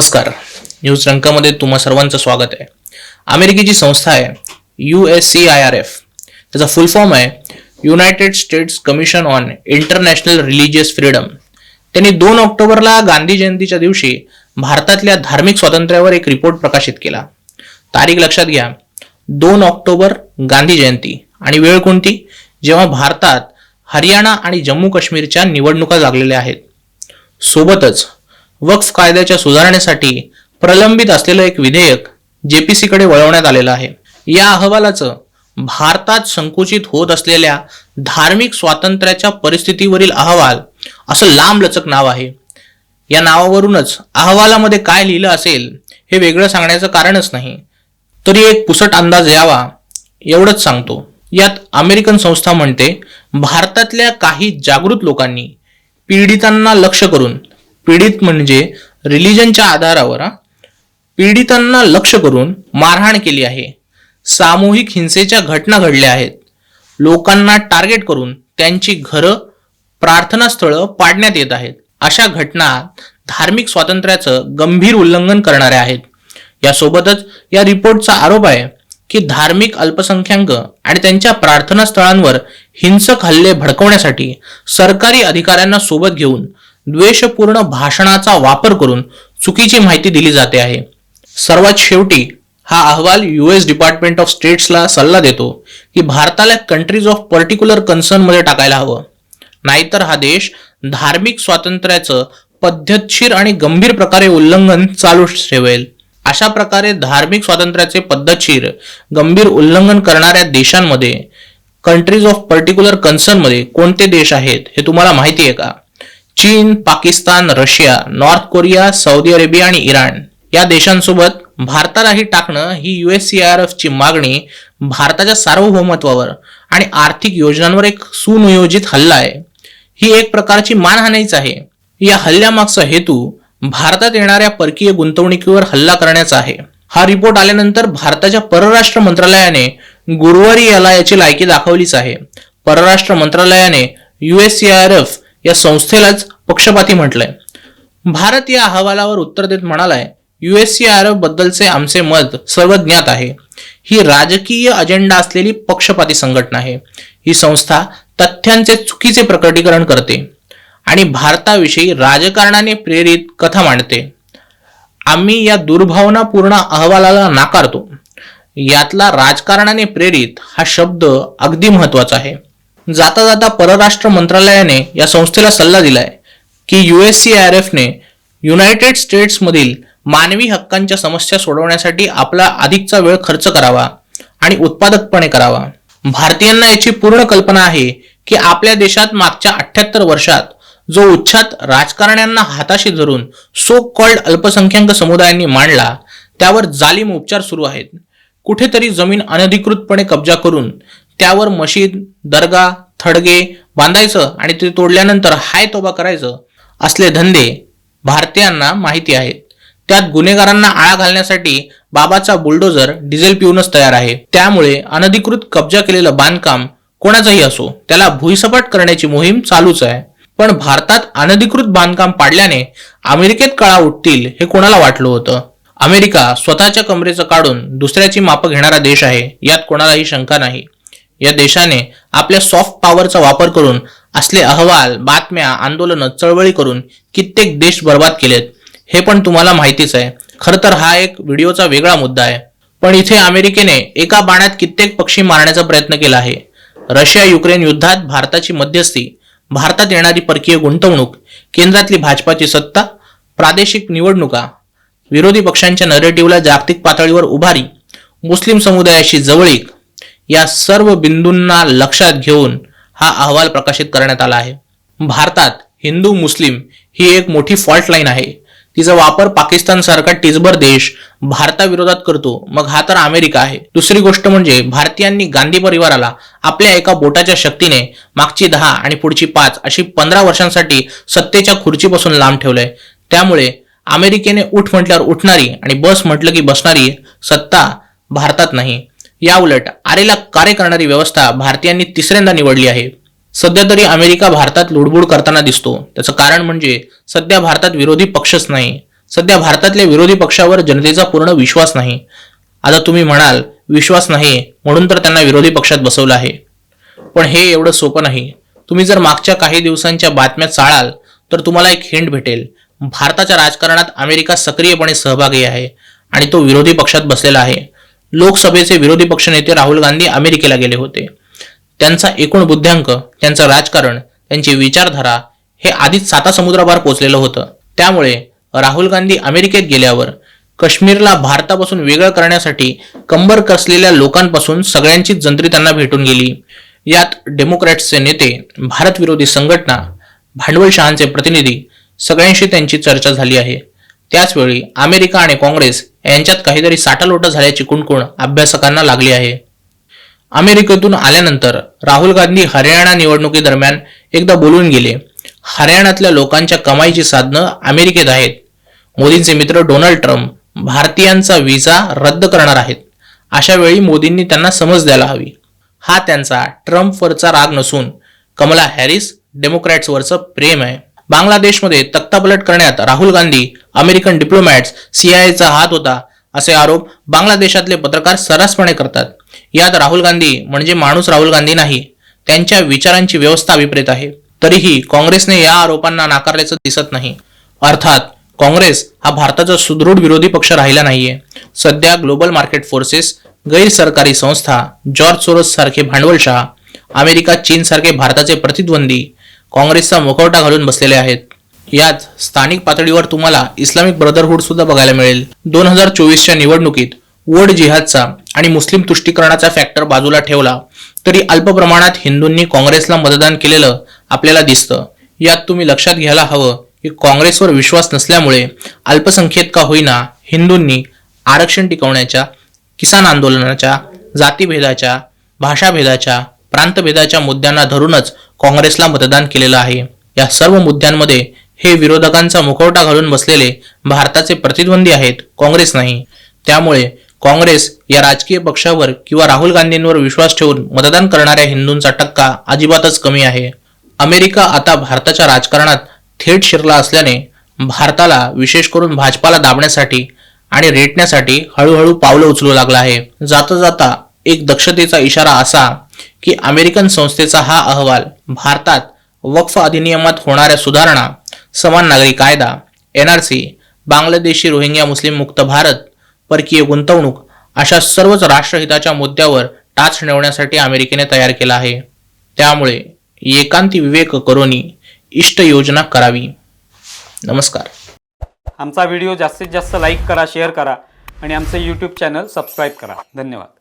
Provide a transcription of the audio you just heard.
नमस्कार. न्यूज रंकामध्ये तुम्हा सर्वांचं स्वागत आहे. अमेरिकेची संस्था आहे U S C I R F. त्याचा फुल फॉर्म आहे United States Commission on International Religious Freedom त्यांनी दोन ऑक्टोबरला गांधी जयंतीच्या दिवशी भारतातल्या धार्मिक स्वातंत्र्यावर एक रिपोर्ट प्रकाशित केला. तारीख लक्षात घ्या दोन ऑक्टोबर गांधी जयंती. आणि वेळ कोणती? जेव्हा भारतात हरियाणा आणि जम्मू काश्मीरच्या निवडणुका लागलेल्या आहेत. सोबतच वक्फ कायद्याच्या सुधारणेसाठी प्रलंबित असलेलं एक विधेयक जेपीसी कडे वळवण्यात आलेलं आहे. या अहवालाचं भारतात संकुचित होत असलेल्या धार्मिक स्वातंत्र्याच्या परिस्थितीवरील अहवाल असं लांबलचक नाव आहे. या नावावरूनच अहवालामध्ये काय लिहिलं असेल हे वेगळं सांगण्याचं कारणच नाही. तरी एक पुसट अंदाज यावा एवढंच सांगतो. यात अमेरिकन संस्था म्हणते भारतातल्या काही जागृत लोकांनी पीडितांना लक्ष करून पीडित म्हणजे रिलिजनच्या आधारावर पीडितांना लक्ष करून मारहाण केली आहे. सामूहिक हिंसेच्या घटना घडल्या आहेत. लोकांना टार्गेट करून त्यांची घरं प्रार्थनास्थळं पाडण्यात येत आहेत. अशा घटना धार्मिक स्वातंत्र्याचं गंभीर उल्लंघन करणाऱ्या आहेत. यासोबतच या रिपोर्टचा आरोप आहे की धार्मिक अल्पसंख्याक आणि त्यांच्या प्रार्थनास्थळांवर हिंसक हल्ले भडकवण्यासाठी सरकारी अधिकाऱ्यांना सोबत घेऊन द्वेषपूर्ण भाषणाचा वापर करून चुकीची माहिती दिली जाते आहे. सर्वात शेवटी हा अहवाल युएस डिपार्टमेंट ऑफ स्टेट्सला सल्ला देतो की भारताला कंट्रीज ऑफ पर्टिक्युलर कन्सर्नमध्ये टाकायला हवं. नाहीतर हा देश धार्मिक स्वातंत्र्याचं पद्धतशीर आणि गंभीर प्रकारे उल्लंघन चालू ठेवेल. अशा प्रकारे धार्मिक स्वातंत्र्याचे पद्धतशीर गंभीर उल्लंघन करणाऱ्या देशांमध्ये कंट्रीज ऑफ पर्टिक्युलर कन्सर्नमध्ये कोणते देश आहेत हे तुम्हाला माहिती आहे का? चीन Pakistan Russia North Korea Saudi Arabia आणि इराण या देशांसोबत भारतालाही टाकणं ही युएससीआरएफ ची मागणी भारताच्या सार्वभौमत्वावर आणि आर्थिक योजनांवर एक सुनियोजित हल्ला आहे. ही एक प्रकारची मानहानीच आहे. या हल्ल्यामागचा हेतू भारतात येणाऱ्या परकीय गुंतवणुकीवर हल्ला करण्याचा आहे. हा रिपोर्ट आल्यानंतर भारताच्या परराष्ट्र मंत्रालयाने गुरुवारी याला याची लायकी दाखवलीच आहे. परराष्ट्र मंत्रालयाने युएससीआरएफ या संस्थेलाच पक्षपाती म्हटलंय. भारत या अहवालावर उत्तर देत म्हणालाय युएससीआरएफ बद्दलचे आमचे मत सर्व ज्ञात आहे. ही राजकीय अजेंडा असलेली पक्षपाती संघटना आहे. ही संस्था तथ्यांचे चुकीचे प्रकटीकरण करते आणि भारताविषयी राजकारणाने प्रेरित कथा मांडते. आम्ही या दुर्भावनापूर्ण अहवालाला नाकारतो. यातला राजकारणाने प्रेरित हा शब्द अगदी महत्त्वाचा आहे. जाता जाता परराष्ट्र मंत्रालयाने या संस्थेला सल्ला दिलाय की युएससीआरएफने युनायटेड स्टेट्समधील मानवी हक्कांच्या समस्या सोडवण्यासाठी आपला अधिकचा वेळ खर्च करावा आणि उत्पादकपणे करावा. भारतीयांना याची पूर्ण कल्पना आहे की आपल्या देशात मागच्या अठ्याहत्तर वर्षात जो उच्छाद राजकारण्यांना हाताशी धरून सो कॉल्ड अल्पसंख्याक समुदायांनी मांडला त्यावर जालिम उपचार सुरू आहेत. कुठेतरी जमीन अनधिकृतपणे कब्जा करून त्यावर मशीद दर्गा थडगे बांधायचं आणि ते तोडल्यानंतर हाय तोबा करायचं असले धंदे भारतीयांना माहिती आहेत. त्यात गुन्हेगारांना आळा घालण्यासाठी बाबाचा बुलडोजर डिझेल पिऊनच तयार आहे. त्यामुळे अनधिकृत कब्जा केलेलं बांधकाम कोणाचंही असो त्याला भुईसपाट करण्याची मोहीम चालूच आहे. पण भारतात अनधिकृत बांधकाम पाडल्याने अमेरिकेत कळा उठतील हे कोणाला वाटलं होतं? अमेरिका स्वतःच्या कमरेचं काढून दुसऱ्याची मापं घेणारा देश आहे यात कोणालाही शंका नाही. या देशाने आपल्या सॉफ्ट पॉवरचा वापर करून असले अहवाल बातम्या आंदोलनं चळवळी करून कित्येक देश बर्बाद केलेत. हे पण तुम्हाला माहितीच आहे. खरं तर हा एक व्हिडिओचा वेगळा मुद्दा आहे. पण इथे अमेरिकेने एका बाणात कित्येक पक्षी मारण्याचा प्रयत्न केला आहे. रशिया युक्रेन युद्धात भारताची मध्यस्थी भारतात येणारी परकीय गुंतवणूक केंद्रातली भाजपाची सत्ता प्रादेशिक निवडणुका विरोधी पक्षांच्या नरेटिव्हला जागतिक पातळीवर उभारी मुस्लिम समुदायाशी जवळीक या सर्व बिंदूंना लक्षात घेऊन हा अहवाल प्रकाशित करण्यात आला आहे. भारतात हिंदू मुस्लिम ही एक मोठी फॉल्ट लाईन आहे. तिचा वापर पाकिस्तान सारखा टिजबर देश भारताविरोधात करतो मग हा तर अमेरिका आहे. दुसरी गोष्ट म्हणजे भारतीयांनी गांधी परिवाराला आपल्या एका बोटाच्या शक्तीने मागची दहा आणि पुढची पाच अशी पंधरा वर्षांसाठी सत्तेच्या खुर्चीपासून लांब ठेवलंय. त्यामुळे अमेरिकेने उठ म्हटल्यावर उठणारी आणि बस म्हटलं की बसणारी सत्ता भारतात नाही. याउलट आरेला कार्य करणारी व्यवस्था भारतीयांनी तिसऱ्यांदा निवडली आहे. सध्या तरी अमेरिका भारतात लुडबुड करताना दिसतो. त्याचं कारण म्हणजे सध्या भारतात विरोधी पक्षच नाही. सध्या भारतातल्या विरोधी पक्षावर जनतेचा पूर्ण विश्वास नाही. आता तुम्ही म्हणाल विश्वास नाही म्हणून तर त्यांना विरोधी पक्षात बसवलं आहे. पण हे एवढं सोपं नाही. तुम्ही जर मागच्या काही दिवसांच्या बातम्या चाळाल तर तुम्हाला एक हिंट भेटेल. भारताच्या राजकारणात अमेरिका सक्रियपणे सहभागी आहे आणि तो विरोधी पक्षात बसलेला आहे. लोकसभेचे विरोधी पक्षनेते राहुल गांधी अमेरिकेला गेले होते. त्यांचा एकूण बुद्ध्यांक त्यांचं राजकारण त्यांची विचारधारा हे आधीच साता समुद्रापार पोचलेलं होतं. त्यामुळे राहुल गांधी अमेरिकेत गेल्यावर काश्मीरला भारतापासून वेगळं करण्यासाठी कंबर कसलेल्या लोकांपासून सगळ्यांचीच जंत्री त्यांना भेटून गेली. यात डेमोक्रॅट्सचे नेते भारतविरोधी संघटना भांडवलशहांचे प्रतिनिधी सगळ्यांशी त्यांची चर्चा झाली आहे. त्याचवेळी अमेरिका आणि काँग्रेस यांच्यात काहीतरी साठालोटा झाल्याची कुणकुण अभ्यासकांना लागली आहे. अमेरिकेतून आल्यानंतर राहुल गांधी हरियाणा निवडणुकीदरम्यान एकदा बोलून गेले. हरियाणातल्या लोकांच्या कमाईची साधनं अमेरिकेत आहेत. मोदींचे मित्र डोनाल्ड ट्रम्प भारतीयांचा व्हिसा रद्द करणार आहेत. अशा वेळी मोदींनी त्यांना समज द्यायला हवी. हा त्यांचा ट्रम्पवरचा राग नसून कमला हॅरिस डेमोक्रॅट्सवरचं प्रेम आहे. बांगलादेशमध्ये तख्तापलट करण्यात राहुल गांधी अमेरिकन डिप्लोमॅट्स सीआयएचा हात होता असे आरोप बांगलादेशातले पत्रकार सर्रासपणे करतात. यात राहुल गांधी म्हणजे माणूस राहुल गांधी नाही त्यांच्या विचारांची व्यवस्था विपरीत आहे. तरीही काँग्रेसने या आरोपांना नाकारल्याचं दिसत नाही. अर्थात काँग्रेस हा भारताचा सुदृढ विरोधी पक्ष राहिला नाहीये. सध्या ग्लोबल मार्केट फोर्सेस गैरसरकारी संस्था जॉर्ज सोरोस सारखे भांडवलशाह अमेरिका चीन सारखे भारताचे प्रतिद्वंदी काँग्रेसचा मुखवटा घालून बसलेले आहेत. यात स्थानिक पातळीवर तुम्हाला इस्लामिक ब्रदरहूड सुद्धा बघायला मिळेल. दोन हजार चोवीसच्या निवडणुकीत वड जिहादचा आणि मुस्लिम तुष्टीकरणाचा फॅक्टर बाजूला ठेवला तरी अल्प प्रमाणात हिंदूंनी काँग्रेसला मतदान केलेलं आपल्याला दिसतं. यात तुम्ही लक्षात घ्यायला हवं की काँग्रेसवर विश्वास नसल्यामुळे अल्पसंख्येत का होईना हिंदूंनी आरक्षण टिकवण्याच्या किसान आंदोलनाच्या जातीभेदाच्या भाषाभेदाच्या प्रांतभेदाच्या मुद्द्यांना धरूनच काँग्रेसला मतदान केलेलं आहे. या सर्व मुद्द्यांमध्ये हे विरोधकांचा मुखवटा घालून बसलेले भारताचे प्रतिद्वंदी आहेत. काँग्रेस नाही. त्यामुळे काँग्रेस या राजकीय पक्षावर किंवा राहुल गांधींवर विश्वास ठेवून मतदान करणाऱ्या हिंदूंचा टक्का अजिबातच कमी आहे. अमेरिका आता भारताच्या राजकारणात थेट शिरला असल्याने भारताला विशेष करून भाजपाला दाबण्यासाठी आणि रेटण्यासाठी हळूहळू पावलं उचलू लागला आहे. जाता जाता एक दक्षतेचा इशारा असा की अमेरिकन संस्थेचा हा अहवाल भारतात वक्फ अधिनियमात होणाऱ्या सुधारणा समान नागरी कायदा एनआरसी बांगलादेशी रोहिंग्या मुस्लिम मुक्त भारत परकीय गुंतवणूक अशा सर्वच राष्ट्रहिताच्या मुद्द्यावर टाच ठेवण्यासाठी अमेरिकेने तयार केला आहे. त्यामुळे एकांती विवेक करोनी इष्ट योजना करावी. नमस्कार. आमचा व्हिडिओ जास्तीत जास्त लाईक करा शेअर करा आणि आमचं यूट्यूब चॅनल सबस्क्राईब करा. धन्यवाद.